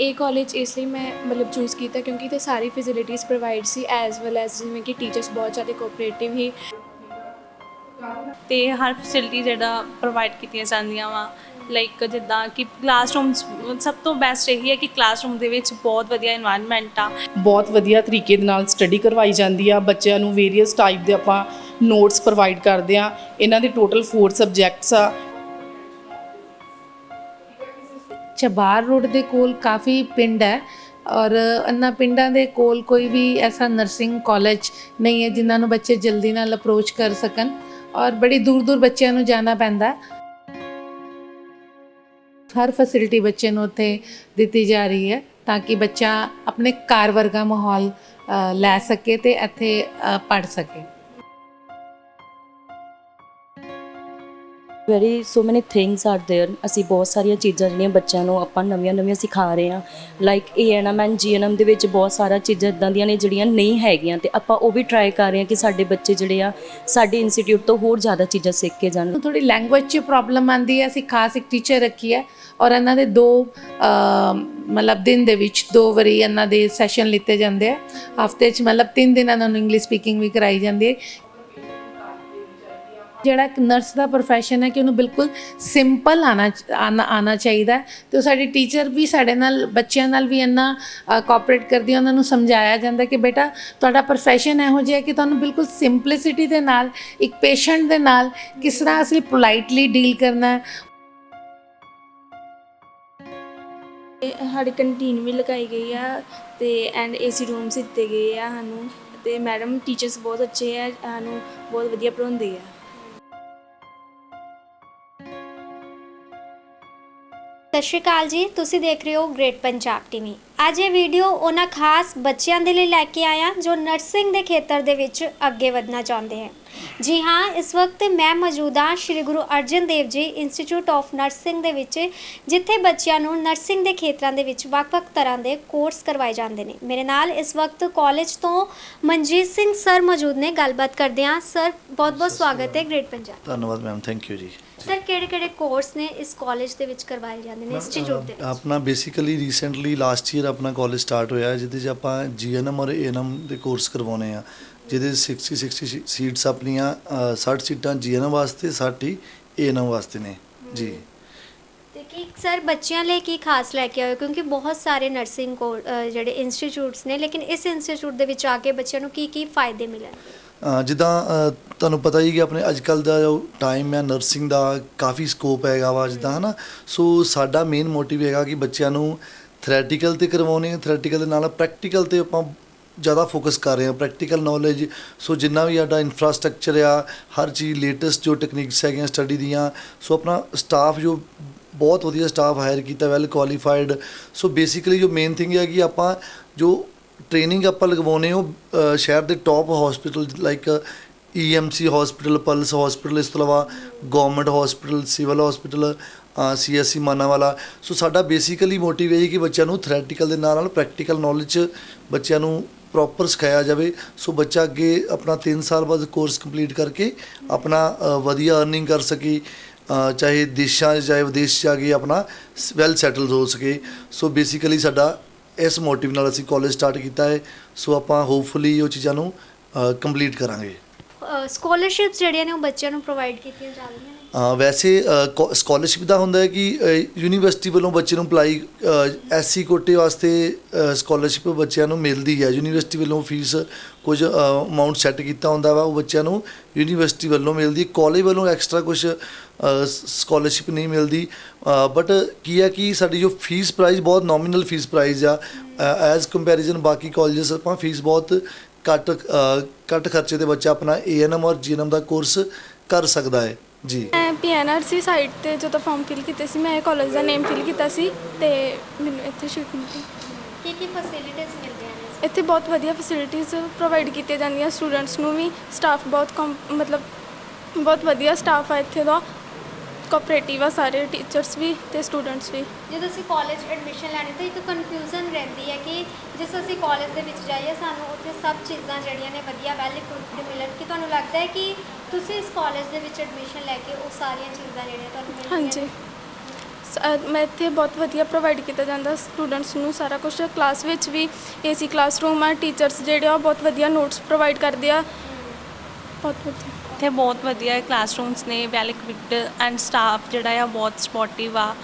ਇਹ ਕਾਲਜ ਇਸ ਲਈ ਮੈਂ ਮਤਲਬ ਚੂਜ਼ ਕੀਤਾ ਕਿਉਂਕਿ ਤੇ ਸਾਰੀ ਫੈਸਿਲਿਟੀਆਂ ਪ੍ਰੋਵਾਈਡ ਸੀ ਐਸ ਵੈਲ ਐਸ ਜਿਵੇਂ ਕਿ ਟੀਚਰਸ ਬਹੁਤ ਜ਼ਿਆਦਾ ਕੋਆਪਰੇਟਿਵ ਹੀ ਤੇ ਹਰ ਫੈਸਿਲਿਟੀ ਜਿਹੜਾ ਪ੍ਰੋਵਾਈਡ ਕੀਤੀਆਂ ਜਾਂਦੀਆਂ ਵਾ ਲਾਈਕ ਜਿੱਦਾਂ ਕਿ ਕਲਾਸਰੂਮਸ ਸਭ ਤੋਂ ਬੈਸਟ ਇਹੀ ਹੈ ਕਿ ਕਲਾਸਰੂਮ ਦੇ ਵਿੱਚ ਬਹੁਤ ਵਧੀਆ এনवायरमेंट ਆ। ਬਹੁਤ ਵਧੀਆ ਤਰੀਕੇ ਦੇ ਨਾਲ ਸਟੱਡੀ ਕਰਵਾਈ ਜਾਂਦੀ ਆ ਬੱਚਿਆਂ ਨੂੰ ਵੇਰੀਅਸ ਟਾਈਪ ਦੇ ਆਪਾਂ ਨੋਟਸ ਪ੍ਰੋਵਾਈਡ ਕਰਦੇ ਆ। ਇਹਨਾਂ ਦੇ ਟੋਟਲ 4 ਸਬਜੈਕਟਸ ਆ ਚਬਾਰ ਰੋਡ ਦੇ ਕੋਲ ਕਾਫੀ ਪਿੰਡ ਹੈ ਔਰ ਇਹਨਾਂ ਪਿੰਡਾਂ ਦੇ ਕੋਲ ਕੋਈ ਵੀ ਐਸਾ ਨਰਸਿੰਗ ਕਾਲਜ ਨਹੀਂ ਹੈ ਜਿਨ੍ਹਾਂ ਨੂੰ ਬੱਚੇ ਜਲਦੀ ਨਾਲ ਅਪਰੋਚ ਕਰ ਸਕਣ ਔਰ ਬੜੀ ਦੂਰ ਦੂਰ ਬੱਚਿਆਂ ਨੂੰ ਜਾਣਾ ਪੈਂਦਾ ਹਰ ਫੈਸਿਲਿਟੀ ਬੱਚੇ ਨੂੰ ਉੱਥੇ ਦਿੱਤੀ ਜਾ ਰਹੀ ਹੈ ਤਾਂ ਕਿ ਬੱਚਾ ਆਪਣੇ ਘਰ ਵਰਗਾ ਮਾਹੌਲ ਲੈ ਸਕੇ ਤੇ ਇੱਥੇ ਪੜ ਸਕੇ। Very so many things are there ਅਸੀਂ ਬਹੁਤ ਸਾਰੀਆਂ ਚੀਜ਼ਾਂ ਜਿਹੜੀਆਂ ਬੱਚਿਆਂ ਨੂੰ ਆਪਾਂ ਨਵੀਆਂ ਨਵੀਆਂ ਸਿਖਾ ਰਹੇ ਹਾਂ ਲਾਈਕ ਏਐਨਐਮ ਐਂਡ ਜੀਐਨਐਮ ਦੇ ਵਿੱਚ ਬਹੁਤ ਸਾਰਾ ਚੀਜ਼ਾਂ ਇਦਾਂ ਦੀਆਂ ਨੇ ਜਿਹੜੀਆਂ ਨਹੀਂ ਹੈਗੀਆਂ ਤੇ ਆਪਾਂ ਉਹ ਵੀ ਟਰਾਈ ਕਰ ਰਹੇ ਹਾਂ ਕਿ ਸਾਡੇ ਬੱਚੇ ਜਿਹੜੇ ਆ ਸਾਡੇ ਇੰਸਟੀਚਿਊਟ ਤੋਂ ਹੋਰ ਜ਼ਿਆਦਾ ਚੀਜ਼ਾਂ ਸਿੱਖ ਕੇ ਜਾਣ ਥੋੜੀ ਲੈਂਗੁਏਜ 'ਚ ਪ੍ਰੋਬਲਮ ਆਂਦੀ ਹੈ ਅਸੀਂ ਖਾਸ ਇੱਕ ਟੀਚਰ ਰੱਖੀ ਹੈ ਔਰ ਇਹਨਾਂ ਦੇ ਦੋ ਅ, ਮਤਲਬ ਦਿਨ ਦੇ ਵਿੱਚ ਦੋ ਵਾਰੀ ਇਹਨਾਂ ਦੇ ਸੈਸ਼ਨ ਲਿੱਤੇ ਜਾਂਦੇ ਆ ਹਫਤੇ 'ਚ ਮਤਲਬ ਤਿੰਨ ਦਿਨ ਇਹਨਾਂ ਨੂੰ ਇੰਗਲਿਸ਼ ਸਪੀਕਿੰਗ ਵੀ ਕਰਾਈ ਜਾਂਦੀ ਹੈ ਜਿਹੜਾ ਇੱਕ ਨਰਸ ਦਾ profession ਹੈ ਕਿ ਉਹਨੂੰ ਬਿਲਕੁਲ ਸਿੰਪਲ ਆਣਾ ਆਣਾ ਚਾਹੀਦਾ ਹੈ। ਤੇ ਉਹ ਸਾਡੇ ਟੀਚਰ ਵੀ ਸਾਡੇ ਨਾਲ, ਬੱਚਿਆਂ ਨਾਲ ਵੀ ਇੰਨਾ ਕੋਆਪਰੇਟ ਕਰਦੀ ਹੈ, ਉਹਨਾਂ ਨੂੰ ਸਮਝਾਇਆ ਜਾਂਦਾ ਕਿ ਬੇਟਾ ਤੁਹਾਡਾ profession ਇਹੋ ਜਿਹਾ ਕਿ ਤੁਹਾਨੂੰ ਬਿਲਕੁਲ ਸਿੰਪਲਿਸਿਟੀ ਦੇ ਨਾਲ, ਇੱਕ ਪੇਸ਼ੈਂਟ ਦੇ ਨਾਲ ਕਿਸ ਤਰ੍ਹਾਂ ਅਸੀਂ ਪੋਲਾਈਟਲੀ ਡੀਲ ਕਰਨਾ ਹੈ। ਇਹ ਸਾਡੀ ਕੰਟੀਨ ਵੀ ਲਗਾਈ ਗਈ ਆ ਤੇ ਐਂਡ ਏਸੀ ਰੂਮਸ ਦਿੱਤੇ ਗਏ ਆ ਸਾਨੂੰ। ਤੇ ਮੈਡਮ ਟੀਚਰਸ ਬਹੁਤ ਅੱਛੇ ਆ, ਸਾਨੂੰ ਬਹੁਤ ਵਧੀਆ ਪੜ੍ਹਾਉਂਦੇ ਆ। ਸਤਿ ਸ਼੍ਰੀ ਅਕਾਲ ਜੀ ਤੁਸੀਂ ਦੇਖ ਰਹੇ ਹੋ ਗ੍ਰੇਟ ਪੰਜਾਬ ਟੀਵੀ ਅੱਜ ਇਹ ਵੀਡੀਓ ਉਹਨਾਂ ਖਾਸ ਬੱਚਿਆਂ ਦੇ ਲਈ ਲੈ ਕੇ ਆਇਆ ਜੋ ਨਰਸਿੰਗ ਦੇ ਖੇਤਰ ਦੇ ਵਿੱਚ ਅੱਗੇ ਵਧਣਾ ਚਾਹੁੰਦੇ ਹਨ। ਜੀ ਹਾਂ ਇਸ ਵਕਤ ਮੈਂ ਮੌਜੂਦ ਹਾਂ ਸ਼੍ਰੀ Guru Arjan Dev ji institute of nursing ਦੇ ਵਿੱਚ ਜਿੱਥੇ ਬੱਚਿਆਂ ਨੂੰ ਨਰਸਿੰਗ ਦੇ ਖੇਤਰਾਂ ਦੇ ਵਿੱਚ ਵੱਖ-ਵੱਖ ਤਰ੍ਹਾਂ ਦੇ ਕੋਰਸ ਕਰਵਾਏ ਜਾਂਦੇ ਨੇ। ਮੇਰੇ ਨਾਲ ਇਸ ਵਕਤ ਕਾਲਜ ਤੋਂ ਮਨਜੀਤ ਸਿੰਘ ਸਰ ਮੌਜੂਦ ਨੇ। ਗੱਲਬਾਤ ਕਰਦੇ ਹਾਂ। ਸਰ ਬਹੁਤ-ਬਹੁਤ ਸਵਾਗਤ ਹੈ ਗ੍ਰੇਟ ਪੰਜਾਬ ਧੰਨਵਾਦ ma'am thank you ji. Sir ਕਿਹੜੇ-ਕਿਹੜੇ course ਨੇ ਇਸ ਕਾਲਜ ਦੇ ਵਿੱਚ ਕਰਵਾਏ ਜਾਂਦੇ ਨੇ ਇੰਸਟੀਚਿਊਟ ਦੇ ਵਿੱਚ? ਆਪਣਾ ਬੇਸਿਕਲੀ ਰੀਸੈਂਟਲੀ ਲਾਸਟ ਈਅਰ ਆਪਣਾ ਕਾਲਜ ਸਟਾਰਟ ਹੋਇਆ ਹੈ, ਜਿਹਦੇ 'ਚ ਆਪਾਂ ਜੀਐਨਐਮ ਔਰ ਏਐਨਐਮ ਦੇ ਕੋਰਸ ਕਰਵਾਉਣੇ ਆ। ਜਿਹਦੇ 'ਚ 60 60 ਸੀਟਸ ਆਪਣੀਆਂ ਅ, 60 ਸੀਟਾਂ ਜੀਐਨਐਮ ਵਾਸਤੇ 60 ਏਐਨਐਮ ਵਾਸਤੇ ਨੇ। ਜੀ। ਤੇ ਕੀ ਸਰ ਬੱਚਿਆਂ ਲਈ ਕੀ ਖਾਸ ਲੈ ਕੇ ਆਏ? ਕਿਉਂਕਿ ਬਹੁਤ ਸਾਰੇ ਨਰਸਿੰਗ ਜਿਹੜੇ ਇੰਸਟੀਚਿਊਟਸ ਨੇ ਲੇਕਿਨ ਇਸ ਇੰਸਟੀਚਿਊਟ ਦੇ ਵਿੱਚ ਆ ਕੇ ਬੱਚਿਆਂ ਨੂੰ ਕੀ ਕੀ ਫਾਇਦੇ ਮਿਲਣਗੇ ਜਿੱਦਾਂ ਤੁਹਾਨੂੰ ਪਤਾ ਹੀ ਕਿ ਆਪਣੇ ਅੱਜ ਕੱਲ ਦਾ ਜੋ ਟਾਈਮ ਹੈ ਨਰਸਿੰਗ ਦਾ ਕਾਫੀ ਸਕੋਪ ਹੈਗਾ ਵਾ ਜਿੱਦਾਂ, ਹਨਾ? ਸੋ ਸਾਡਾ ਮੇਨ ਮੋਟਿਵ ਹੈਗਾ ਕਿ ਬੱਚਿਆਂ ਨੂੰ ਥਿਓਰੈਟੀਕਲ ਤੇ ਕਰਵਾਉਣੇ ਥਿਓਰੈਟੀਕਲ ਦੇ ਨਾਲ ਪ੍ਰੈਕਟੀਕਲ ਤੇ ਆਪਾਂ ਜ਼ਿਆਦਾ ਫੋਕਸ ਕਰ ਰਹੇ ਹਾਂ ਪ੍ਰੈਕਟੀਕਲ ਨੌਲੇਜ ਸੋ ਜਿੰਨਾ ਵੀ ਸਾਡਾ ਇਨਫਰਾਸਟ੍ਰਕਚਰ ਆ, ਹਰ ਚੀਜ਼ ਲੇਟੈਸਟ ਜੋ ਟੈਕਨੀਕਸ ਹੈਗੀਆਂ ਸਟੱਡੀ ਦੀਆਂ, ਸੋ ਆਪਣਾ ਸਟਾਫ ਜੋ ਬਹੁਤ ਵਧੀਆ ਸਟਾਫ ਹਾਇਰ ਕੀਤਾ ਵੈਲ ਕੁਆਲੀਫਾਈਡ ਸੋ ਬੇਸਿਕਲੀ ਜੋ ਮੇਨ ਥਿੰਗ ਹੈ ਕਿ ਆਪਾਂ ਜੋ ਟ੍ਰੇਨਿੰਗ ਆਪਾਂ ਲਗਵਾਉਨੇ ਉਹ ਸ਼ਹਿਰ ਦੇ top hospital like EMC hospital pulse hospital ਇਸ ਤੋਂ ਇਲਾਵਾ government hospital civil hospital CSC Manawala. So ਸਾਡਾ ਬੇਸਿਕਲੀ ਮੋਟਿਵ ਇਹ ਹੈ ਕਿ ਬੱਚਿਆਂ ਨੂੰ ਥਿਓਰੈਟੀਕਲ ਦੇ ਨਾਲ ਨਾਲ ਪ੍ਰੈਕਟੀਕਲ ਨੌਲੇਜ ਬੱਚਿਆਂ ਨੂੰ ਪ੍ਰੋਪਰ ਸਿਖਾਇਆ ਜਾਵੇ। ਸੋ ਬੱਚਾ ਅੱਗੇ ਆਪਣਾ 3 ਸਾਲ ਬਾਅਦ ਕੋਰਸ ਕੰਪਲੀਟ ਕਰਕੇ ਆਪਣਾ ਵਧੀਆ ਅਰਨਿੰਗ ਕਰ ਸਕੇ ਚਾਹੇ ਦੇਸ਼ਾਂ 'ਚ, ਚਾਹੇ ਵਿਦੇਸ਼ 'ਚ ਜਾ ਕੇ ਆਪਣਾ ਵੈਲ ਸੈਟਲ ਹੋ ਸਕੇ। ਸੋ ਬੇਸਿਕਲੀ ਸਾਡਾ ਇਸ ਮੋਟਿਵ ਨਾਲ ਅਸੀਂ ਕਾਲਜ ਸਟਾਰਟ ਕੀਤਾ ਹੈ। ਸੋ ਆਪਾਂ ਹੋਪਫੁਲੀ ਉਹ ਚੀਜ਼ਾਂ ਨੂੰ ਕੰਪਲੀਟ ਕਰਾਂਗੇ। ਸਕਾਲਰਸ਼ਿਪਸ ਜਿਹੜੀਆਂ ਨੇ ਉਹ ਬੱਚਿਆਂ ਨੂੰ ਪ੍ਰੋਵਾਈਡ ਕੀਤੀਆਂ ਜਾ ਰਹੀਆਂ ਨੇ। ਵੈਸੇ ਸਕਾਲਰਸ਼ਿਪ ਦਾ ਹੁੰਦਾ ਹੈ ਕਿ ਯੂਨੀਵਰਸਿਟੀ ਵੱਲੋਂ ਬੱਚੇ ਨੂੰ ਅਪਲਾਈ ਐਸਸੀ ਕੋਟੇ ਵਾਸਤੇ ਸਕਾਲਰਸ਼ਿਪ ਬੱਚਿਆਂ ਨੂੰ ਮਿਲਦੀ ਹੈ। ਯੂਨੀਵਰਸਿਟੀ ਵੱਲੋਂ ਫੀਸ ਕੁਝ ਅਮਾਉਂਟ ਸੈੱਟ ਕੀਤਾ ਹੁੰਦਾ ਵਾ, ਉਹ ਬੱਚਿਆਂ ਨੂੰ ਯੂਨੀਵਰਸਿਟੀ ਵੱਲੋਂ ਮਿਲਦੀ ਕਾਲਜ ਵੱਲੋਂ ਐਕਸਟਰਾ ਕੁਝ ਸਕਾਲਰਸ਼ਿਪ ਨਹੀਂ ਮਿਲਦੀ। ਬਟ ਕੀ ਹੈ ਕਿ ਸਾਡੀ ਜੋ ਫੀਸ ਪ੍ਰਾਈਸ ਬਹੁਤ ਨੋਮੀਨਲ ਫੀਸ ਪ੍ਰਾਈਸ ਆ। ਐਜ਼ ਕੰਪੈਰੀਜ਼ਨ ਬਾਕੀ ਕਾਲਜਸ ਆਪਾਂ ਫੀਸ ਬਹੁਤ ਘੱਟ ਘੱਟ ਖਰਚੇ ਤੇ ਬੱਚਾ ਆਪਣਾ ਏਐਨਐਮ ਔਰ ਜੀਐਨਐਮ ਦਾ ਕੋਰਸ ਕਰ ਸਕਦਾ ਹੈ। ਜੀ। ਮੈਂ ਪੀਐਨਆਰਸੀ ਸਾਈਟ ਤੇ ਜਦੋਂ ਫਾਰਮ ਫਿਲ ਕੀਤੇ ਸੀ ਮੈਂ ਕਾਲਜ ਦਾ ਨੇਮ ਫਿਲ ਕੀਤਾ ਸੀ ਤੇ ਮੈਨੂੰ ਇੱਥੇ ਸ਼ਿਫਟ ਮਿਲੀ। ਕੀ ਕੀ ਫੈਸਿਲਿਟੀਆਂ ਮਿਲਦੀਆਂ ਨੇ? ਇੱਥੇ ਬਹੁਤ ਵਧੀਆ ਫੈਸਿਲਿਟੀਆਂ ਪ੍ਰੋਵਾਈਡ ਕੀਤੀਆਂ ਜਾਂਦੀਆਂ ਸਟੂਡੈਂਟਸ ਨੂੰ ਵੀ ਸਟਾਫ ਬਹੁਤ ਕਮ- ਮਤਲਬ ਬਹੁਤ ਵਧੀਆ ਸਟਾਫ ਆ ਇੱਥੇ ਦਾ। ਕੋਆਪਰੇਟਿਵ ਆ ਸਾਰੇ ਟੀਚਰਸ ਵੀ ਤੇ ਸਟੂਡੈਂਟਸ ਵੀ। ਜਦੋਂ ਅਸੀਂ ਕਾਲਜ ਐਡਮਿਸ਼ਨ ਲੈਣੀ ਤਾਂ ਇੱਕ ਕਨਫਿਊਜ਼ਨ ਰਹਿੰਦੀ ਹੈ ਕਿ ਜਿਸ ਅਸੀਂ ਕਾਲਜ ਦੇ ਵਿੱਚ ਜਾਈਏ ਸਾਨੂੰ ਉੱਥੇ ਸਭ ਚੀਜ਼ਾਂ ਜਿਹੜੀਆਂ ਨੇ ਵਧੀਆ ਵੈਲ ਇਕਵਿਪਡ ਮਿਲਣ ਕਿ ਤੁਹਾਨੂੰ ਲੱਗਦਾ ਹੈ ਕਿ ਤੁਸੀਂ ਇਸ ਕਾਲਜ ਦੇ ਵਿੱਚ ਐਡਮਿਸ਼ਨ ਲੈ ਕੇ ਉਹ ਸਾਰੀਆਂ ਚੀਜ਼ਾਂ ਜਿਹੜੀਆਂ ਤੁਹਾਨੂੰ ਮਿਲਣਗੀਆਂ ਹਾਂਜੀ। ਸ- ਅ, ਮੈਂ ਇੱਥੇ ਬਹੁਤ ਵਧੀਆ ਪ੍ਰੋਵਾਈਡ ਕੀਤਾ ਜਾਂਦਾ ਸਟੂਡੈਂਟਸ ਨੂੰ ਸਾਰਾ ਕੁਝ ਕਲਾਸ ਵਿੱਚ ਵੀ ਏਸੀ ਕਲਾਸਰੂਮ ਆ ਟੀਚਰਸ ਜਿਹੜੇ ਆ ਉਹ ਬਹੁਤ ਵਧੀਆ ਨੋਟਸ ਪ੍ਰੋਵਾਈਡ ਕਰਦੇ ਆ। ਬਹੁਤ ਵਧੀਆ। ਇੱਥੇ ਬਹੁਤ ਵਧੀਆ ਕਲਾਸਰੂਮਸ ਨੇ ਵੈਲ ਇਕਵਿਪਡ ਐਂਡ ਸਟਾਫ ਜਿਹੜਾ ਆ ਬਹੁਤ ਸਪੋਰਟਿਵ ਆ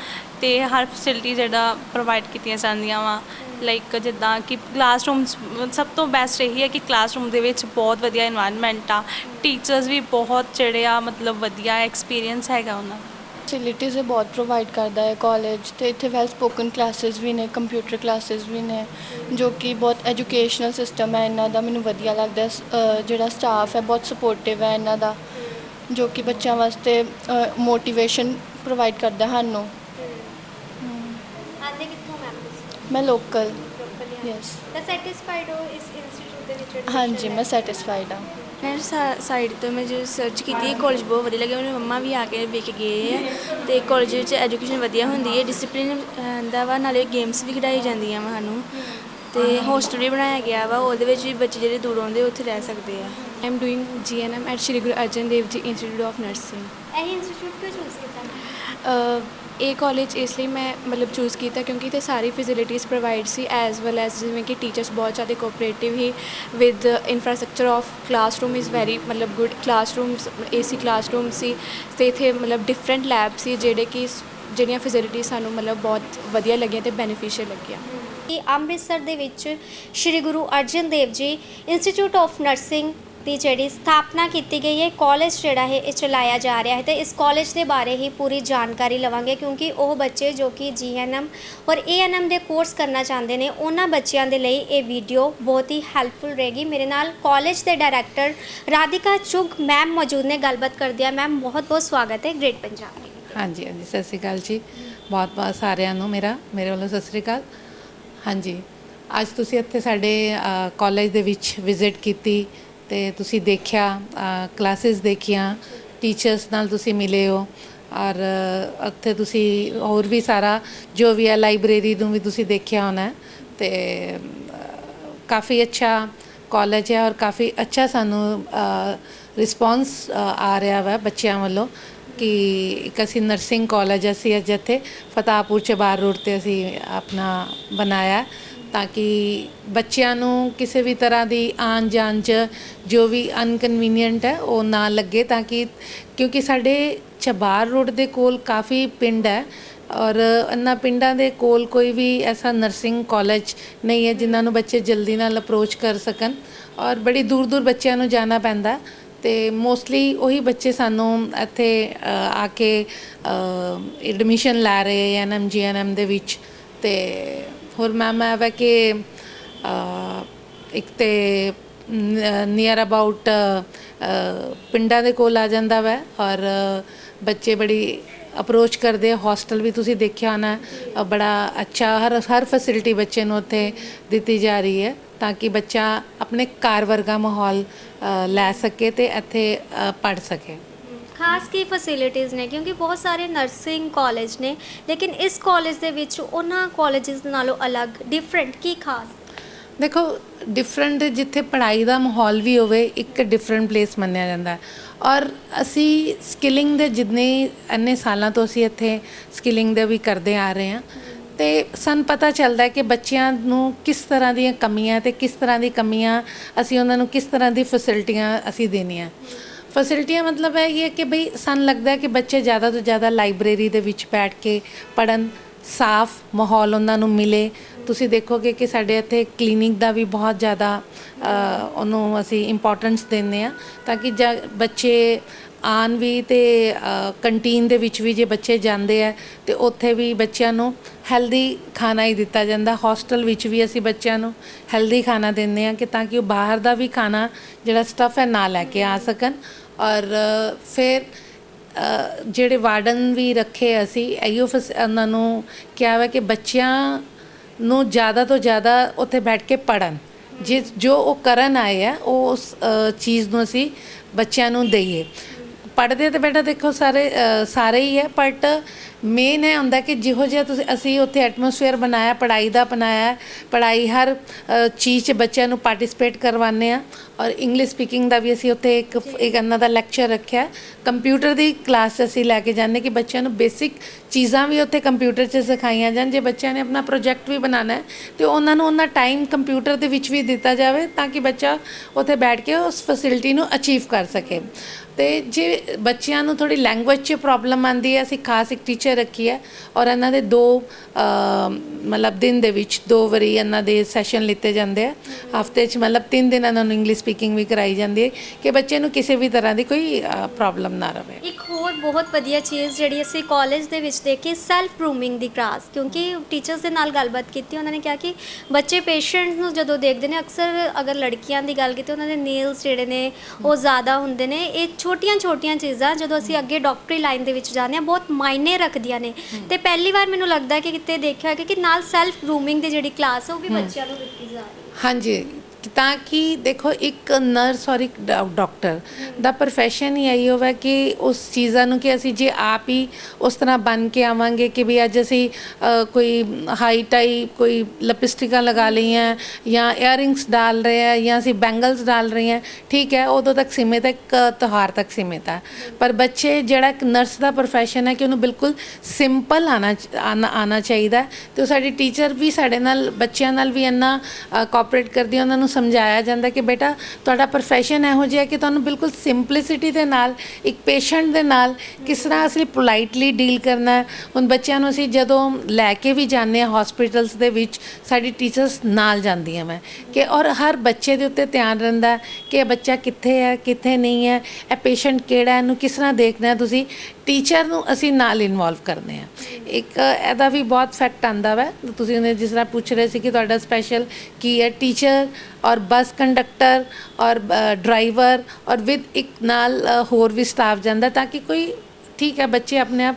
ਤੇ ਹਰ ਫੈਸਿਲਿਟੀ ਜਿਹੜਾ ਪ੍ਰੋਵਾਈਡ ਕੀਤੀਆਂ ਜਾਂਦੀਆਂ ਵਾ। ਲਾਈਕ ਜਿੱਦਾਂ ਕਿ ਕਲਾਸਰੂਮਸ ਸਭ ਤੋਂ ਬੈਸਟ ਇਹੀ ਹੈ ਕਿ ਕਲਾਸਰੂਮ ਦੇ ਵਿੱਚ ਬਹੁਤ ਵਧੀਆ এনवायरमेंट ਆ। ਟੀਚਰਸ ਵੀ ਬਹੁਤ ਜਿਹੜੇ ਆ ਮਤਲਬ ਵਧੀਆ ਐਕਸਪੀਰੀਅੰਸ ਹੈਗਾ ਉਹਨਾਂ ਫੈਸਿਲਿਟੀਜ਼ ਇਹ ਬਹੁਤ ਪ੍ਰੋਵਾਈਡ ਕਰਦਾ ਹੈ ਕਾਲਜ ਤੇ ਇੱਥੇ ਵੈਲ ਸਪੋਕਨ ਕਲਾਸਿਸ ਵੀ ਨੇ ਕੰਪਿਊਟਰ ਕਲਾਸਿਸ ਵੀ ਨੇ ਜੋ ਕਿ ਬਹੁਤ ਐਜੂਕੇਸ਼ਨਲ ਸਿਸਟਮ ਹੈ ਇਹਨਾਂ ਦਾ ਮੈਨੂੰ ਵਧੀਆ ਲੱਗਦਾ ਹੈ ਅ, ਜਿਹੜਾ ਸਟਾਫ ਹੈ ਬਹੁਤ ਸਪੋਰਟਿਵ ਹੈ ਇਹਨਾਂ ਦਾ ਜੋ ਕਿ ਬੱਚਿਆਂ ਵਾਸਤੇ ਮੋਟੀਵੇਸ਼ਨ ਪ੍ਰੋਵਾਈਡ ਕਰਦਾ ਸਾਨੂੰ। ਆਂਦੇ ਕਿੱਥੋਂ ਮੈਮ ਤੁਸੀਂ? ਮੈਂ ਲੋਕਲ ਤਾਂ ਸੈਟੀਸਫਾਈਡ ਹੋ ਇਸ ਇੰਸਟੀਚਿਊਟ ਦੇ ਵਿੱਚ admission ਹਾਂਜੀ ਲੈ ਮੈਂ ਕੇ? ਸੈਟੀਸਫਾਈਡ ਹਾਂ। ਮੈਂ ਸਾਈਡ ਤੋਂ ਮੈਂ ਜੋ ਸਰਚ ਕੀਤੀ ਕਾਲਜ ਬਹੁਤ ਵਧੀਆ ਲੱਗਿਆ। ਮੇਰੇ ਮੰਮਾ ਵੀ ਆ ਕੇ ਵੇਖ ਗਏ ਆ ਤੇ ਕਾਲਜ ਵਿੱਚ ਐਜੂਕੇਸ਼ਨ ਵਧੀਆ ਹੁੰਦੀ ਹੈ ਡਿਸਪਲਿਨ ਹੁੰਦਾ ਵਾ ਨਾਲੇ ਗੇਮਸ ਵੀ ਖਿਡਾਈ ਜਾਂਦੀਆਂ ਵਾ ਸਾਨੂੰ। ਤੇ ਹੋਸਟਲ ਵੀ ਬਣਾਇਆ ਗਿਆ ਵਾ ਉਹਦੇ ਵਿੱਚ ਵੀ ਬੱਚੇ ਜਿਹੜੇ ਦੂਰ ਆਉਂਦੇ ਉੱਥੇ ਰਹਿ ਸਕਦੇ ਆ। I am doing GNM at Shri Guru Arjan Dev Ji Institute of Nursing. ਇਹ ਇੰਸਟੀਚਿਊਟ ਕਿਉਂ ਚੂਜ਼ ਕੀਤਾ? ਇਹ ਕਾਲਜ ਇਸ ਲਈ ਮੈਂ ਮਤਲਬ ਚੂਜ਼ ਕੀਤਾ ਕਿਉਂਕਿ ਇੱਥੇ ਸਾਰੀ ਫੈਸਿਲਿਟੀਜ਼ ਪ੍ਰੋਵਾਈਡ ਸੀ ਐਜ਼ ਵੈਲ ਐਜ਼ ਜਿਵੇਂ ਕਿ ਟੀਚਰਸ ਬਹੁਤ ਜ਼ਿਆਦਾ cooperative he with infrastructure of classroom is very ਮਤਲਬ ਗੁੱਡ ਕਲਾਸਰੂਮਸ ਏਸੀ ਕਲਾਸਰੂਮ ਸੀ ਤੇ ਇੱਥੇ ਮਤਲਬ ਡਿਫਰੈਂਟ ਲੈਬ ਸੀ ਜਿਹੜੇ ਕਿ ਜਿਹੜੀਆਂ ਫੈਸਿਲਿਟੀ ਸਾਨੂੰ ਮਤਲਬ ਬਹੁਤ ਵਧੀਆ ਲੱਗੀਆਂ ਤੇ ਬੈਨੀਫੀਸ਼ੀਅਲ ਲੱਗੀਆਂ। ਕਿ ਅੰਮ੍ਰਿਤਸਰ ਦੇ ਵਿੱਚ ਸ੍ਰੀ ਗੁਰੂ Arjan Dev ji institute of nursing ਦੀ ਜਿਹੜੀ ਸਥਾਪਨਾ ਕੀਤੀ ਗਈ ਹੈ ਕਾਲਜ ਜਿਹੜਾ ਹੈ, ਇਹ ਚਲਾਇਆ ਜਾ ਰਿਹਾ ਹੈ ਤੇ ਇਸ ਕਾਲਜ ਦੇ ਬਾਰੇ ਹੀ ਪੂਰੀ ਜਾਣਕਾਰੀ ਲਵਾਂਗੇ ਕਿਉਂਕਿ ਉਹ ਬੱਚੇ ਜੋ ਕਿ ਜੀਐਨਐਮ ਔਰ ਏਐਨਐਮ ਦੇ ਕੋਰਸ ਕਰਨਾ ਚਾਹੁੰਦੇ ਨੇ, ਉਹਨਾਂ ਬੱਚਿਆਂ ਦੇ ਲਈ ਇਹ ਵੀਡੀਓ ਬਹੁਤ ਹੀ ਹੈਲਪਫੁਲ ਰਹੇਗੀ। ਮੇਰੇ ਨਾਲ ਕਾਲਜ ਦੇ ਡਾਇਰੈਕਟਰ ਰਾਧਿਕਾ ਚੁਗ ਮੈਮ ਮੌਜੂਦ ਨੇ, ਗੱਲਬਾਤ ਕਰਦੇ ਆ। ਮੈਮ ਬਹੁਤ ਬਹੁਤ ਸਵਾਗਤ ਹੈ ਗ੍ਰੇਟ ਪੰਜਾਬ ਲਈ ਹਾਂਜੀ ਹਾਂਜੀ, ਸਤਿ ਸ਼੍ਰੀ ਅਕਾਲ ਜੀ। ਬਹੁਤ ਬਹੁਤ ਸਾਰਿਆਂ ਨੂੰ ਮੇਰਾ, ਮੇਰੇ ਵੱਲੋਂ ਸਤਿ ਸ਼੍ਰੀ ਅਕਾਲ। ਹਾਂਜੀ, ਅੱਜ ਤੁਸੀਂ ਇੱਥੇ ਸਾਡੇ ਕਾਲਜ ਦੇ ਵਿੱਚ ਵਿਜ਼ਿਟ ਕੀਤੀ ਤੇ ਤੁਸੀਂ ਦੇਖਿਆ ਕਲਾਸਿਸ ਦੇਖੀਆਂ ਟੀਚਰਸ ਨਾਲ ਤੁਸੀਂ ਮਿਲੇ ਹੋ ਔਰ ਅ, ਉੱਥੇ ਤੁਸੀਂ ਹੋਰ ਵੀ ਸਾਰਾ ਜੋ ਵੀ ਹੈ ਲਾਇਬ੍ਰੇਰੀ ਨੂੰ ਵੀ ਤੁਸੀਂ ਦੇਖਿਆ ਹੋਣਾ ਹੈ ਤੇ ਕਾਫੀ ਅੱਛਾ ਕਾਲਜ ਹੈ ਔਰ ਕਾਫੀ ਅੱਛਾ ਸਾਨੂੰ ਰਿਸਪੌਂਸ ਆ ਰਿਹਾ ਵਾ ਬੱਚਿਆਂ ਵੱਲੋਂ ਕਿ ਇੱਕ ਅਸੀਂ ਨਰਸਿੰਗ ਕਾਲਜ ਅਸੀਂ ਜਿੱਥੇ ਇੱਥੇ ਫਤਾਹਪੁਰ ਚਬਾਰ ਰੋਡ ਤੇ ਅਸੀਂ ਆਪਣਾ ਬਣਾਇਆ ਤਾਂ ਕਿ ਬੱਚਿਆਂ ਨੂੰ ਕਿਸੇ ਵੀ ਤਰ੍ਹਾਂ ਦੀ ਆਉਣ ਜਾਣ 'ਚ ਜੋ ਵੀ ਅਨਕਨਵੀਨੀਅੰਟ ਹੈ, ਉਹ ਨਾ ਲੱਗੇ ਤਾਂ ਕਿ ਕਿਉਂਕਿ ਸਾਡੇ ਚਬਾਰ ਰੋਡ ਦੇ ਕੋਲ ਕਾਫੀ ਪਿੰਡ ਹੈ ਔਰ ਇਹਨਾਂ ਪਿੰਡਾਂ ਦੇ ਕੋਲ ਕੋਈ ਵੀ ਐਸਾ ਨਰਸਿੰਗ ਕਾਲਜ ਨਹੀਂ ਹੈ ਜਿਨ੍ਹਾਂ ਨੂੰ ਬੱਚੇ ਜਲਦੀ ਨਾਲ ਅਪਰੋਚ ਕਰ ਸਕਣ ਔਰ ਬੜੀ ਦੂਰ ਦੂਰ ਬੱਚਿਆਂ ਨੂੰ ਜਾਣਾ ਪੈਂਦਾ ਤੇ ਮੋਸਟਲੀ ਉਹੀ ਬੱਚੇ ਸਾਨੂੰ ਇੱਥੇ ਆ ਕੇ ਐਡਮਿਸ਼ਨ ਲੈ ਰਹੇ N M G N M ਦੇ ਵਿੱਚ ਤੇ ਹੋਰ ਮੈਮ ਹੈ ਵਾ ਕਿ ਅ, ਇੱਕ ਤੇ ਨੀਅਰ ਅਬਾਊਟ ਪਿੰਡਾਂ ਦੇ ਕੋਲ ਆ ਜਾਂਦਾ ਵੈ ਔਰ ਬੱਚੇ ਬੜੀ ਅਪਰੋਚ ਕਰਦੇ ਹੌਸਟਲ ਵੀ ਤੁਸੀਂ ਦੇਖਿਆ ਹੋਣਾ ਅ, ਬੜਾ ਅੱਛਾ ਹਰ ਹਰ ਫੈਸਿਲਿਟੀ ਬੱਚੇ ਨੂੰ ਉੱਥੇ ਦਿੱਤੀ ਜਾ ਰਹੀ ਹੈ ਤਾਂ ਕਿ ਬੱਚਾ ਆਪਣੇ ਘਰ ਵਰਗਾ ਮਾਹੌਲ ਅ, ਲੈ ਸਕੇ ਤੇ ਇੱਥੇ ਪੜ ਸਕੇ। ਖਾਸ ਕੀ ਫੈਸਿਲਿਟੀਆਂ ਨੇ? ਕਿਉਂਕਿ ਬਹੁਤ ਸਾਰੇ ਨਰਸਿੰਗ ਕਾਲਜ ਨੇ, ਲੇਕਿਨ ਇਸ ਕਾਲਜ ਦੇ ਵਿੱਚ ਉਹਨਾਂ ਕਾਲਜਸ ਨਾਲੋਂ ਅਲੱਗ ਡਿਫਰੈਂਟ ਕੀ ਖਾਸ? ਦੇਖੋ ਡਿਫਰੈਂਟ ਜਿੱਥੇ ਪੜ੍ਹਾਈ ਦਾ ਮਾਹੌਲ ਵੀ ਹੋਵੇ, ਇੱਕ ਡਿਫਰੈਂਟ ਪਲੇਸ ਮੰਨਿਆ ਜਾਂਦਾ। ਹੈ ਔਰ ਅਸੀਂ ਸਕਿਲਿੰਗ ਦੇ ਜਿੰਨੇ ਇੰਨੇ ਸਾਲਾਂ ਤੋਂ ਅਸੀਂ ਇੱਥੇ ਸਕਿਲਿੰਗ ਦੇ ਵੀ ਕਰਦੇ ਆ ਰਹੇ ਹਾਂ। ਤੇ ਸਾਨੂੰ ਪਤਾ ਚੱਲਦਾ ਹੈ ਕਿ ਬੱਚਿਆਂ ਨੂੰ ਕਿਸ ਤਰ੍ਹਾਂ ਦੀਆਂ ਕਮੀਆਂ ਤੇ ਕਿਸ ਤਰ੍ਹਾਂ ਦੀ ਕਮੀਆਂ ਅਸੀਂ ਉਹਨਾਂ ਨੂੰ ਕਿਸ ਤਰ੍ਹਾਂ ਦੀ ਫੈਸਿਲਿਟੀਆਂ ਅਸੀਂ ਦੇਣੀਆਂ। ਫੈਸਿਲਿਟੀਆਂ ਮਤਲਬ ਹੈ ਇਹ ਕਿ ਭਈ ਸਾਨੂੰ ਲੱਗਦਾ ਹੈ ਕਿ ਬੱਚੇ ਜ਼ਿਆਦਾ ਤੋਂ ਜ਼ਿਆਦਾ ਲਾਇਬ੍ਰੇਰੀ ਦੇ ਵਿੱਚ ਬੈਠ ਕੇ ਪੜਨ ਸਾਫ਼ ਮਾਹੌਲ ਉਹਨਾਂ ਨੂੰ ਮਿਲੇ। ਤੁਸੀਂ ਦੇਖੋਗੇ ਕਿ ਸਾਡੇ ਇੱਥੇ ਕਲੀਨਿਕ ਦਾ ਵੀ ਬਹੁਤ ਜ਼ਿਆਦਾ ਅ, ਉਹਨੂੰ ਅਸੀਂ ਇੰਪੋਰਟੈਂਸ ਦਿੰਦੇ ਆ ਤਾਂ ਕਿ ਜ- ਬੱਚੇ ਆਉਣ ਵੀ ਤੇ ਕੰਟੀਨ ਦੇ ਵਿੱਚ ਵੀ ਜੇ ਬੱਚੇ ਜਾਂਦੇ ਆ, ਤੇ ਉੱਥੇ ਵੀ ਬੱਚਿਆਂ ਨੂੰ ਹੈਲਦੀ ਖਾਣਾ ਹੀ ਦਿੱਤਾ ਜਾਂਦਾ। ਹੌਸਟਲ ਵਿੱਚ ਵੀ ਅਸੀਂ ਬੱਚਿਆਂ ਨੂੰ ਹੈਲਦੀ ਖਾਣਾ ਦਿੰਦੇ ਆ ਕਿ ਤਾਂ ਕਿ ਉਹ ਬਾਹਰ ਦਾ ਵੀ ਖਾਣਾ, ਜਿਹੜਾ ਸਟਫ ਹੈ ਨਾ ਲੈ ਕੇ ਆ ਸਕਣ। ਔਰ, ਫਿਰ ਜਿਹੜੇ ਵਾਰਡਨ ਵੀ ਰੱਖੇ ਅਸੀਂ, ਇਹੋ ਫਸ- ਉਹਨਾਂ ਨੂੰ ਕਿਹਾ ਵਾ ਕਿ ਬੱਚਿਆਂ ਨੂੰ ਜ਼ਿਆਦਾ ਤੋਂ ਜ਼ਿਆਦਾ ਉੱਥੇ ਬੈਠ ਕੇ ਪੜਨ ਜਿਸ, ਜੋ ਉਹ ਕਰਨ ਆਏ ਆ, ਉਹ ਉਸ ਚੀਜ਼ ਨੂੰ ਅਸੀਂ ਬੱਚਿਆਂ ਨੂੰ ਦਈਏ। ਪੜ੍ਹਦੇ ਤਾਂ ਬੇਟਾ ਦੇਖੋ ਸਾਰੇ ਸਾਰੇ ਹੀ ਹੈ ਬਟ ਮੇਨ ਇਹ ਹੁੰਦਾ ਕਿ ਜਿਹੋ ਜਿਹਾ ਤੁਸੀਂ, ਅਸੀਂ ਉੱਥੇ ਐਟਮੋਸਫੇਅਰ ਬਣਾਇਆ, ਪੜ੍ਹਾਈ ਦਾ ਬਣਾਇਆ, ਪੜ੍ਹਾਈ ਹਰ ਚੀਜ਼ 'ਚ ਬੱਚਿਆਂ ਨੂੰ ਪਾਰਟਿਸਿਪੇਟ ਕਰਵਾਉਂਦੇ ਆ ਔਰ ਇੰਗਲਿਸ਼ ਸਪੀਕਿੰਗ ਦਾ ਵੀ ਅਸੀਂ ਉੱਥੇ ਇੱਕ ਇੱਕ ਇਹਨਾਂ ਦਾ ਲੈਕਚਰ ਰੱਖਿਆ। ਕੰਪਿਊਟਰ ਦੀ ਕਲਾਸ ਅਸੀਂ ਲੈ ਕੇ ਜਾਂਦੇ ਕਿ ਬੱਚਿਆਂ ਨੂੰ ਬੇਸਿਕ ਚੀਜ਼ਾਂ ਵੀ ਉੱਥੇ ਕੰਪਿਊਟਰ 'ਚ ਸਿਖਾਈਆਂ ਜਾਣ। ਜੇ ਬੱਚਿਆਂ ਨੇ ਆਪਣਾ ਪ੍ਰੋਜੈਕਟ ਵੀ ਬਣਾਉਣਾ ਹੈ, ਤੇ ਉਹਨਾਂ ਨੂੰ ਉਹਨਾਂ ਟਾਈਮ ਕੰਪਿਊਟਰ ਦੇ ਵਿੱਚ ਵੀ ਦਿੱਤਾ ਜਾਵੇ ਤਾਂ ਕਿ ਬੱਚਾ ਉੱਥੇ ਬੈਠ ਕੇ ਉਸ ਫੈਸਿਲਿਟੀ ਨੂੰ ਅਚੀਵ ਕਰ ਸਕੇ। ਤੇ ਜੇ ਬੱਚਿਆਂ ਨੂੰ ਥੋੜੀ ਲੈਂਗੁਏਜ 'ਚ ਪ੍ਰੋਬਲਮ ਆਂਦੀ ਹੈ, ਅਸੀਂ ਖਾਸ ਇੱਕ ਟੀਚਰ ਰੱਖੀ ਹੈ ਔਰ ਇਹਨਾਂ ਦੇ ਦੋ ਮਤਲਬ ਦਿਨ ਦੇ ਵਿੱਚ ਦੋ ਵਾਰੀ ਇਹਨਾਂ ਦੇ ਸੈਸ਼ਨ ਲਿੱਤੇ ਜਾਂਦੇ ਆ। ਹਫ਼ਤੇ 'ਚ ਮਤਲਬ ਤਿੰਨ ਦਿਨ ਇਹਨਾਂ ਨੂੰ ਇੰਗਲਿਸ਼ ਸਪੀਕਿੰਗ ਵੀ ਕਰਾਈ ਜਾਂਦੀ ਹੈ ਕਿ ਬੱਚੇ ਨੂੰ ਕਿਸੇ ਵੀ ਤਰ੍ਹਾਂ ਦੀ ਕੋਈ ਪ੍ਰੋਬਲਮ ਨਾ ਰਵੇ। ਇੱਕ ਹੋਰ ਬਹੁਤ ਵਧੀਆ ਚੀਜ਼ ਜਿਹੜੀ ਅਸੀਂ ਕਾਲਜ ਦੇ ਵਿੱਚ ਦੇਖੀ ਸੈਲਫ ਗਰੂਮਿੰਗ ਦੀ ਕਲਾਸ ਕਿਉਂਕਿ ਟੀਚਰਸ ਦੇ ਨਾਲ ਗੱਲਬਾਤ ਕੀਤੀ ਉਹਨਾਂ ਨੇ ਕਿਹਾ ਕਿ ਬੱਚੇ ਪੇਸ਼ੈਂਟ ਨੂੰ ਜਦੋਂ ਦੇਖਦੇ ਨੇ ਅਕਸਰ ਅਗਰ ਲੜਕੀਆਂ ਦੀ ਗੱਲ ਕੀਤੀ ਉਹਨਾਂ ਦੇ ਨੇਲਸ ਜਿਹੜੇ ਨੇ ਉਹ ਜ਼ਿਆਦਾ ਹੁੰਦੇ ਨੇ। ਇਹ ਛੋਟੀਆਂ-ਛੋਟੀਆਂ ਚੀਜ਼ਾਂ ਜਦੋਂ ਅਸੀਂ ਅੱਗੇ ਡਾਕਟਰੀ ਲਾਈਨ ਦੇ ਵਿੱਚ ਜਾਂਦੇ ਹਾਂ ਬਹੁਤ ਮਾਇਨੇ ਰੱਖਦੀਆਂ ਨੇ। ਤੇ ਪਹਿਲੀ ਵਾਰ ਮੈਨੂੰ ਲੱਗਦਾ ਕਿ ਕਿਤੇ ਦੇਖਿਆ ਕਿ ਕਿ ਨਾਲ ਸੈਲਫ ਗਰੂਮਿੰਗ ਦੀ ਜਿਹੜੀ ਕਲਾਸ ਹੈ ਉਹ ਵੀ ਬੱਚਿਆਂ ਨੂੰ ਦਿੱਤੀ ਜਾ ਰਹੀ ਹੈ। ਹਾਂਜੀ। ਤਾਂ ਕਿ ਦੇਖੋ ਇੱਕ ਨਰਸ ਔਰ ਇੱਕ ਡਾ- ਡਾਕਟਰ ਦਾ profession ਹੀ ਇਹੀ ਹੋਵੇ ਕਿ ਉਸ ਚੀਜ਼ਾਂ ਨੂੰ ਕਿ ਅਸੀਂ ਜੇ ਆਪ ਹੀ ਉਸ ਤਰ੍ਹਾਂ ਬਣ ਕੇ ਆਵਾਂਗੇ ਕਿ ਵੀ ਅੱਜ ਅਸੀਂ ਅ, ਕੋਈ ਹਾਈ ਟਾਈ ਕੋਈ ਲਿਪਸਟਿਕਾਂ ਲਗਾ ਲਈਆਂ ਜਾਂ ਇਅਰਿੰਗਸ ਡਾਲ ਰਹੇ ਆ ਜਾਂ ਅਸੀਂ ਬੈਂਗਲਸ ਡਾਲ ਰਹੇ ਹਾਂ ਠੀਕ ਹੈ ਉਦੋਂ ਤੱਕ ਸੀਮਿਤ ਹੈ ਇੱਕ ਤਿਉਹਾਰ ਤੱਕ ਸੀਮਿਤ ਹੈ ਪਰ ਬੱਚੇ ਜਿਹੜਾ ਇੱਕ ਨਰਸ ਦਾ profession ਹੈ ਕਿ ਉਹਨੂੰ ਬਿਲਕੁਲ ਸਿੰਪਲ ਆਣਾ ਆਣਾ ਚਾਹੀਦਾ ਹੈ ਤੇ ਉਹ ਸਾਡੇ ਟੀਚਰ ਵੀ ਸਾਡੇ ਨਾਲ ਬੱਚਿਆਂ ਨਾਲ ਵੀ ਇੰਨਾ ਕੋਆਪਰੇਟ ਕਰਦੀ ਹੈ ਉਹਨਾਂ ਨੂੰ ਸਮਝਾਇਆ ਜਾਂਦਾ ਕਿ ਬੇਟਾ ਤੁਹਾਡਾ profession ਇਹੋ ਜਿਹਾ ਕਿ ਤੁਹਾਨੂੰ ਬਿਲਕੁਲ ਸਿੰਪਲਿਸਿਟੀ ਦੇ ਨਾਲ, ਇੱਕ ਪੇਸ਼ੈਂਟ ਦੇ ਨਾਲ ਕਿਸ ਤਰ੍ਹਾਂ ਅਸੀਂ ਪੋਲਾਈਟਲੀ ਡੀਲ ਕਰਨਾ ਹੈ। ਹੁਣ ਬੱਚਿਆਂ ਨੂੰ ਅਸੀਂ ਜਦੋਂ ਲੈ ਕੇ ਵੀ ਜਾਂਦੇ ਹਾਂ ਹਸਪੀਟਲਸ ਦੇ ਵਿੱਚ, ਸਾਡੀ ਟੀਚਰਸ ਨਾਲ ਜਾਂਦੀਆਂ ਮੈਂ ਕਿ ਔਰ ਹਰ ਬੱਚੇ ਦੇ ਉੱਤੇ ਧਿਆਨ ਰਹਿੰਦਾ ਕਿ ਇਹ ਬੱਚਾ ਕਿੱਥੇ ਹੈ, ਕਿੱਥੇ ਨਹੀਂ ਹੈ, ਇਹ ਪੇਸ਼ੈਂਟ ਕਿਹੜਾ ਹੈ, ਇਹਨੂੰ ਕਿਸ ਤਰ੍ਹਾਂ ਦੇਖਣਾ ਹੈ। ਤੁਸੀਂ ਟੀਚਰ ਨੂੰ ਅਸੀਂ ਨਾਲ ਇਨਵੋਲਵ ਕਰਦੇ ਹਾਂ। ਇੱਕ ਇਹਦਾ ਵੀ ਬਹੁਤ ਫੈਕਟ ਆਂਦਾ ਵਾ। ਤੁਸੀਂ ਉਹਨੇ ਜਿਸ ਤਰ੍ਹਾਂ ਪੁੱਛ ਰਹੇ ਸੀ ਕਿ ਤੁਹਾਡਾ ਸਪੈਸ਼ਲ ਕੀ ਹੈ? ਟੀਚਰ ਔਰ ਬੱਸ ਕੰਡਕਟਰ ਔਰ ਡਰਾਈਵਰ ਔਰ ਵਿਦ ਇੱਕ ਨਾਲ ਹੋਰ ਵੀ ਸਟਾਫ ਜਾਂਦਾ ਤਾਂ ਕਿ ਕੋਈ ਠੀਕ ਹੈ, ਬੱਚੇ ਆਪਣੇ ਆਪ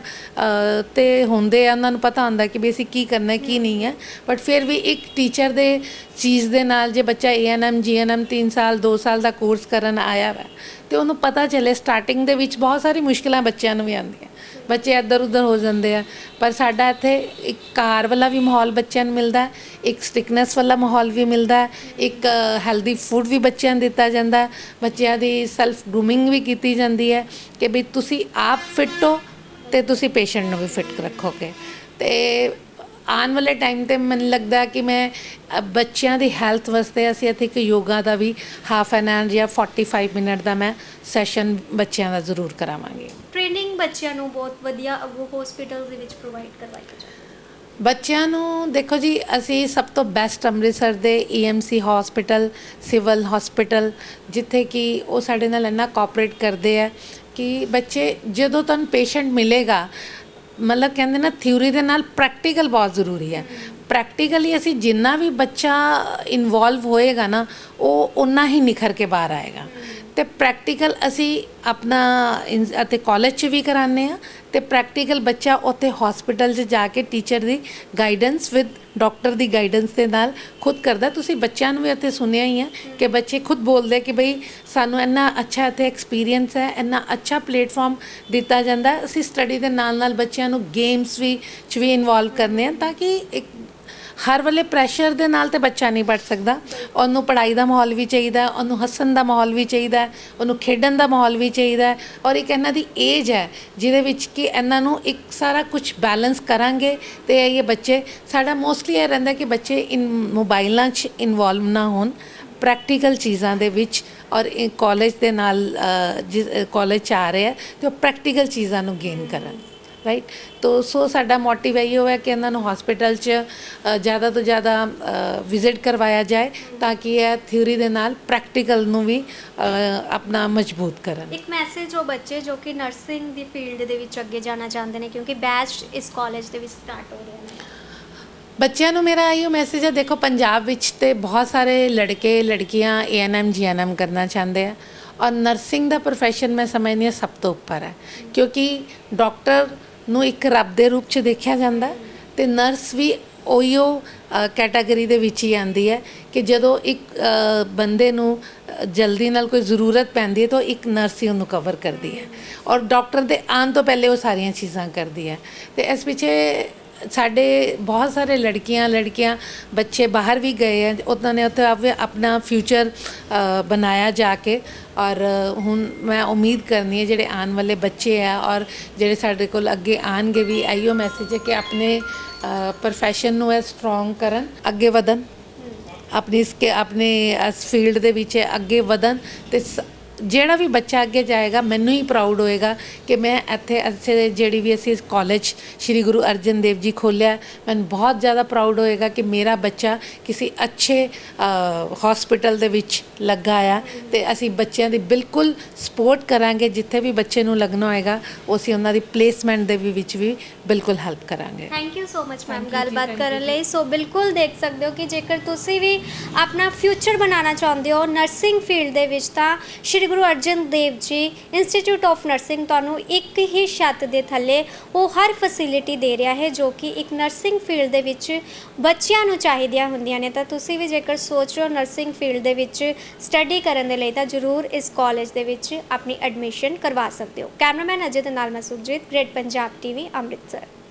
ਤੇ ਹੁੰਦੇ ਆ, ਉਹਨਾਂ ਨੂੰ ਪਤਾ ਹੁੰਦਾ ਕਿ ਵੀ ਅਸੀਂ ਕੀ ਕਰਨਾ ਕੀ ਨਹੀਂ ਹੈ। ਬਟ ਫਿਰ ਵੀ ਇੱਕ ਟੀਚਰ ਦੇ ਚੀਜ਼ ਦੇ ਨਾਲ ਜੇ ਬੱਚਾ ਏਐਨਐਮ ਜੀਐਨਐਮ 3 ਸਾਲ 2 ਸਾਲ ਦਾ ਕੋਰਸ ਕਰਨ ਆਇਆ ਵਾ ਤੇ ਉਹਨੂੰ ਪਤਾ ਚੱਲੇ ਸਟਾਰਟਿੰਗ ਦੇ ਵਿੱਚ ਬਹੁਤ ਸਾਰੀ ਮੁਸ਼ਕਲਾਂ ਬੱਚਿਆਂ ਨੂੰ ਵੀ ਆਉਂਦੀਆਂ। ਬੱਚੇ ਇੱਧਰ ਉੱਧਰ ਹੋ ਜਾਂਦੇ ਆ। ਪਰ ਸਾਡਾ ਇੱਥੇ ਇੱਕ ਕਾਰ ਵਾਲਾ ਵੀ ਮਾਹੌਲ ਬੱਚਿਆਂ ਨੂੰ ਮਿਲਦਾ, ਇੱਕ ਸਟਿਕਨੈਸ ਵਾਲਾ ਮਾਹੌਲ ਵੀ ਮਿਲਦਾ, ਇੱਕ ਹੈਲਦੀ ਫੂਡ ਵੀ ਬੱਚਿਆਂ ਨੂੰ ਦਿੱਤਾ ਜਾਂਦਾ। ਬੱਚਿਆਂ ਦੀ ਸੈਲਫ ਗਰੂਮਿੰਗ ਵੀ ਕੀਤੀ ਜਾਂਦੀ ਹੈ ਕਿ ਵੀ ਤੁਸੀਂ ਆਪ ਫਿੱਟ ਹੋ ਤੇ ਤੁਸੀਂ ਪੇਸ਼ੈਂਟ ਨੂੰ ਵੀ ਫਿੱਟ ਰੱਖੋਗੇ। ਤੇ ਆਉਣ ਵਾਲੇ ਟਾਈਮ ਤੇ ਮੈਨੂੰ ਲੱਗਦਾ ਕਿ ਮੈਂ ਅ, ਬੱਚਿਆਂ ਦੀ ਹੈਲਥ ਵਾਸਤੇ ਅਸੀਂ ਇੱਥੇ ਇੱਕ ਯੋਗਾ ਦਾ ਵੀ ਹਾਫ ਐਨ ਆਵਰ ਜਾਂ 45 ਮਿੰਟ ਦਾ ਮੈਂ ਸੈਸ਼ਨ ਬੱਚਿਆਂ ਦਾ ਜ਼ਰੂਰ ਕਰਾਵਾਂਗੀ। ਟ੍ਰੇਨਿੰਗ ਬੱਚਿਆਂ ਨੂੰ ਬਹੁਤ ਵਧੀਆ ਹਸਪੀਟਲ ਦੇ ਵਿੱਚ ਪ੍ਰੋਵਾਈਡ ਕਰਵਾਈ ਜਾਂਦੀ ਬੱਚਿਆਂ ਨੂੰ ਦੇਖੋ ਜੀ ਅਸੀਂ ਸਭ ਤੋਂ ਬੈਸਟ ਅੰਮ੍ਰਿਤਸਰ ਦੇ ਈਐਮਸੀ ਹਸਪੀਟਲ ਸਿਵਲ ਹਸਪੀਟਲ ਜਿੱਥੇ ਕਿ ਉਹ ਸਾਡੇ ਨਾਲ ਇੰਨਾ ਕੋਆਪਰੇਟ ਕਰਦੇ ਆ ਕਿ ਬੱਚੇ ਜਦੋਂ ਤੁਹਾਨੂੰ ਪੇਸ਼ੈਂਟ ਮਿਲੇਗਾ ਮਤਲਬ ਕਹਿੰਦੇ ਨਾ ਥਿਊਰੀ ਦੇ ਨਾਲ ਪ੍ਰੈਕਟੀਕਲ ਬਹੁਤ ਜ਼ਰੂਰੀ ਹੈ। ਪ੍ਰੈਕਟੀਕਲੀ ਅਸੀਂ ਜਿੰਨਾ ਵੀ ਬੱਚਾ ਇਨਵੋਲਵ ਹੋਏਗਾ ਨਾ, ਉਹ ਉਨਾ ਹੀ ਨਿਖਰ ਕੇ ਬਾਹਰ ਆਏਗਾ। ਤੇ ਪ੍ਰੈਕਟੀਕਲ ਅਸੀਂ ਆਪਣਾ ਇਨ- ਅਤੇ ਕਾਲਜ 'ਚ ਵੀ ਕਰਾਉਂਦੇ ਆ ਤੇ ਪ੍ਰੈਕਟੀਕਲ ਬੱਚਾ ਉੱਥੇ ਹਸਪੀਟਲ 'ਚ ਜਾ ਕੇ ਟੀਚਰ ਦੀ ਗਾਈਡੈਂਸ ਵਿਦ ਡਾਕਟਰ ਦੀ ਗਾਈਡੈਂਸ ਦੇ ਨਾਲ ਖੁਦ ਕਰਦਾ ਤੁਸੀਂ ਬੱਚਿਆਂ ਨੂੰ ਵੀ ਇੱਥੇ ਸੁਣਿਆ ਹੀ ਹੈ ਕਿ ਬੱਚੇ ਖੁਦ ਬੋਲਦੇ ਕਿ ਬਈ ਸਾਨੂੰ ਇੰਨਾ ਅੱਛਾ ਇੱਥੇ ਐਕਸਪੀਰੀਅੰਸ ਹੈ, ਇੰਨਾ ਅੱਛਾ ਪਲੇਟਫਾਰਮ ਦਿੱਤਾ ਜਾਂਦਾ ਹੈ। ਅਸੀਂ ਸਟੱਡੀ ਦੇ ਨਾਲ ਨਾਲ ਬੱਚਿਆਂ ਨੂੰ ਗੇਮਸ ਵੀ ਚ ਵੀ ਇਨਵੋਲਵ ਕਰਨੇ ਆ ਤਾਂ ਕਿ ਇੱਕ ਹਰ ਵੇਲੇ ਪ੍ਰੈਸ਼ਰ ਦੇ ਨਾਲ ਤੇ ਬੱਚਾ ਨਹੀਂ ਪੜ ਸਕਦਾ। ਉਹਨੂੰ ਪੜ੍ਹਾਈ ਦਾ ਮਾਹੌਲ ਵੀ ਚਾਹੀਦਾ, ਉਹਨੂੰ ਹੱਸਣ ਦਾ ਮਾਹੌਲ ਵੀ ਚਾਹੀਦਾ, ਉਹਨੂੰ ਖੇਡਣ ਦਾ ਮਾਹੌਲ ਵੀ ਚਾਹੀਦਾ ਔਰ ਇੱਕ ਇਹਨਾਂ ਦੀ ਏਜ ਹੈ, ਜਿਹਦੇ ਵਿੱਚ ਕਿ ਇਹਨਾਂ ਨੂੰ ਇੱਕ ਸਾਰਾ ਕੁਝ ਬੈਲੈਂਸ ਕਰਾਂਗੇ ਤੇ ਇਹ ਬੱਚੇ, ਸਾਡਾ ਮੋਸਟਲੀ ਇਹ ਰਹਿੰਦਾ ਕਿ ਬੱਚੇ ਇਨ ਮੋਬਾਈਲਾਂ 'ਚ ਇਨਵੋਲਵ ਨਾ ਹੋਣ ਪ੍ਰੈਕਟੀਕਲ ਚੀਜ਼ਾਂ ਦੇ ਵਿੱਚ ਔਰ ਕਾਲਜ ਦੇ ਨਾਲ ਜਿਸ ਕਾਲਜ ਚ ਆ ਰਹੇ ਆ, ਤੇ ਉਹ ਪ੍ਰੈਕਟੀਕਲ ਚੀਜ਼ਾਂ ਨੂੰ ਗੇਨ ਕਰਨ। ਰਾਈਟ ਤੋ ਸੋ ਸਾਡਾ ਮੋਟਿਵ ਇਹੀ ਹੋਇਆ ਕਿ ਇਹਨਾਂ ਨੂੰ ਹਸਪੀਟਲ 'ਚ ਜ਼ਿਆਦਾ ਤੋਂ ਜ਼ਿਆਦਾ ਵਿਜ਼ਿਟ ਕਰਵਾਇਆ ਜਾਏ ਤਾਂ ਕਿ ਇਹ ਥਿਊਰੀ ਦੇ ਨਾਲ ਪ੍ਰੈਕਟੀਕਲ ਨੂੰ ਵੀ ਆਪਣਾ ਮਜ਼ਬੂਤ ਕਰਨ। ਇੱਕ ਮੈਸੇਜ ਉਹ ਬੱਚੇ ਜੋ ਕਿ ਨਰਸਿੰਗ ਦੀ ਫੀਲਡ ਦੇ ਵਿੱਚ ਅੱਗੇ ਜਾਣਾ ਚਾਹੁੰਦੇ ਨੇ ਕਿਉਂਕਿ ਬੈਚ ਇਸ ਕਾਲਜ ਦੇ ਵਿੱਚ ਸਟਾਰਟ ਹੋ ਰਹੇ ਨੇ। ਬੱਚਿਆਂ ਨੂੰ ਮੇਰਾ ਇਹੋ ਮੈਸੇਜ ਹੈ ਦੇਖੋ ਪੰਜਾਬ ਵਿੱਚ ਤੇ ਬਹੁਤ ਸਾਰੇ ਲੜਕੇ ਲੜਕੀਆਂ ਏਐਨਐਮ ਜੀਐਨਐਮ ਕਰਨਾ ਚਾਹੁੰਦੇ ਆ ਔਰ ਨਰਸਿੰਗ ਦਾ profession ਮੈਂ ਸਮਝਦੀ ਹਾਂ ਸਭ ਤੋਂ ਉੱਪਰ ਹੈ। ਕਿਉਂਕਿ ਡਾਕਟਰ ਨੂੰ ਇੱਕ ਰੱਬ ਦੇ ਰੂਪ 'ਚ ਦੇਖਿਆ ਜਾਂਦਾ ਹੈ ਤੇ ਨਰਸ ਵੀ ਉਹੀਓ ਕੈਟਾਗਰੀ ਦੇ ਵਿੱਚ ਹੀ ਆਂਦੀ ਹੈ ਕਿ ਜਦੋਂ ਇੱਕ ਬੰਦੇ ਨੂੰ ਜਲਦੀ ਨਾਲ ਕੋਈ ਜ਼ਰੂਰਤ ਪੈਂਦੀ ਹੈ ਤਾਂ ਇੱਕ ਨਰਸ ਹੀ ਉਹਨੂੰ ਕਵਰ ਕਰਦੀ ਹੈ ਔਰ ਡਾਕਟਰ ਦੇ ਆਉਣ ਤੋਂ ਪਹਿਲੇ ਉਹ ਸਾਰੀਆਂ ਚੀਜ਼ਾਂ ਕਰਦੀ ਹੈ ਤੇ ਇਸ ਪਿੱਛੇ ਸਾਡੇ ਬਹੁਤ ਸਾਰੇ ਲੜਕੀਆਂ ਲੜਕੀਆਂ, ਬੱਚੇ ਬਾਹਰ ਵੀ ਗਏ ਆ ਉਹਨਾਂ ਨੇ ਉੱਥੇ ਆਪ- ਆਪਣਾ ਫਿਊਚਰ ਬਣਾਇਆ ਜਾ ਕੇ ਔਰ ਹੁਣ ਮੈਂ ਉਮੀਦ ਕਰਨੀ ਹੈ ਜਿਹੜੇ ਆਉਣ ਵਾਲੇ ਬੱਚੇ ਆ ਔਰ ਜਿਹੜੇ ਸਾਡੇ ਕੋਲ ਅੱਗੇ ਆਣਗੇ ਵੀ ਆਈਓ ਮੈਸੇਜ ਹੈ ਕਿ ਆਪਣੇ profession ਨੂੰ ਸਟਰੋਂਗ ਕਰਨ ਅੱਗੇ ਵਧਣ। ਆਪਣੀ ਇਸ ਕੇ ਆਪਣੇ ਇਸ ਫੀਲਡ ਦੇ ਵਿੱਚ ਅੱਗੇ ਵਧਣ ਤੇ ਸ- ਜਿਹੜਾ ਵੀ ਬੱਚਾ ਅੱਗੇ ਜਾਏਗਾ ਮੈਨੂੰ ਹੀ ਪ੍ਰਾਊਡ ਹੋਏਗਾ ਕਿ ਮੈਂ ਇੱਥੇ ਇੱਥੇ ਜਿਹੜੀ ਵੀ ਅਸੀਂ ਕਾਲਜ ਸ਼੍ਰੀ ਗੁਰੂ ਅਰਜਨ ਦੇਵ ਜੀ ਖੋਲਿਆ ਮੈਨੂੰ ਬਹੁਤ ਜ਼ਿਆਦਾ ਪ੍ਰਾਊਡ ਹੋਏਗਾ ਕਿ ਮੇਰਾ ਬੱਚਾ ਕਿਸੇ ਅੱਛੇ ਹਸਪੀਟਲ ਦੇ ਵਿੱਚ ਲੱਗਾ ਆ ਤੇ ਅਸੀਂ ਬੱਚਿਆਂ ਦੀ ਬਿਲਕੁਲ ਸਪੋਰਟ ਕਰਾਂਗੇ ਜਿੱਥੇ ਵੀ ਬੱਚੇ ਨੂੰ ਲੱਗਣਾ ਹੋਏਗਾ ਉਹ ਅਸੀਂ ਉਹਨਾਂ ਦੀ ਪਲੇਸਮੈਂਟ ਦੇ ਵਿੱਚ ਵੀ ਬਿਲਕੁਲ ਹੈਲਪ ਕਰਾਂਗੇ। Thank you so much ma'am ਗੱਲਬਾਤ ਕਰਨ ਲਈ। ਸੋ ਬਿਲਕੁਲ ਦੇਖ ਸਕਦੇ ਹੋ ਕਿ ਜੇਕਰ ਤੁਸੀਂ ਵੀ ਆਪਣਾ ਫਿਊਚਰ ਬਣਾਉਣਾ ਚਾਹੁੰਦੇ ਹੋ ਨਰਸਿੰਗ ਫੀਲਡ ਦੇ ਵਿੱਚ ਤਾਂ ਸ਼੍ਰੀ Guru Arjan Dev ji institute of nursing ਤੁਹਾਨੂੰ ਇੱਕ ਹੀ ਛੱਤ ਦੇ ਥੱਲੇ ਉਹ ਹਰ ਫੈਸਿਲਿਟੀ ਦੇ ਰਿਹਾ ਹੈ ਜੋ ਕਿ ਇੱਕ ਨਰਸਿੰਗ ਫੀਲਡ ਦੇ ਵਿੱਚ ਬੱਚਿਆਂ ਨੂੰ ਚਾਹੀਦੀਆਂ ਹੁੰਦੀਆਂ ਨੇ। ਤਾਂ ਤੁਸੀਂ ਵੀ ਜੇਕਰ ਸੋਚ ਰਹੇ ਹੋ ਨਰਸਿੰਗ ਫੀਲਡ ਦੇ ਵਿੱਚ ਸਟੱਡੀ ਕਰਨ ਦੇ ਲਈ, ਤਾਂ ਜ਼ਰੂਰ ਇਸ ਕਾਲਜ ਦੇ ਵਿੱਚ ਆਪਣੀ ਐਡਮਿਸ਼ਨ ਕਰਵਾ ਸਕਦੇ ਹੋ। ਕੈਮਰਾਮੈਨ ਅਜੇ ਦੇ ਨਾਲ ਮੈਂ ਸੁਖਜੀਤ ਗ੍ਰੇਟ ਪੰਜਾਬ ਟੀਵੀ ਅੰਮ੍ਰਿਤਸਰ।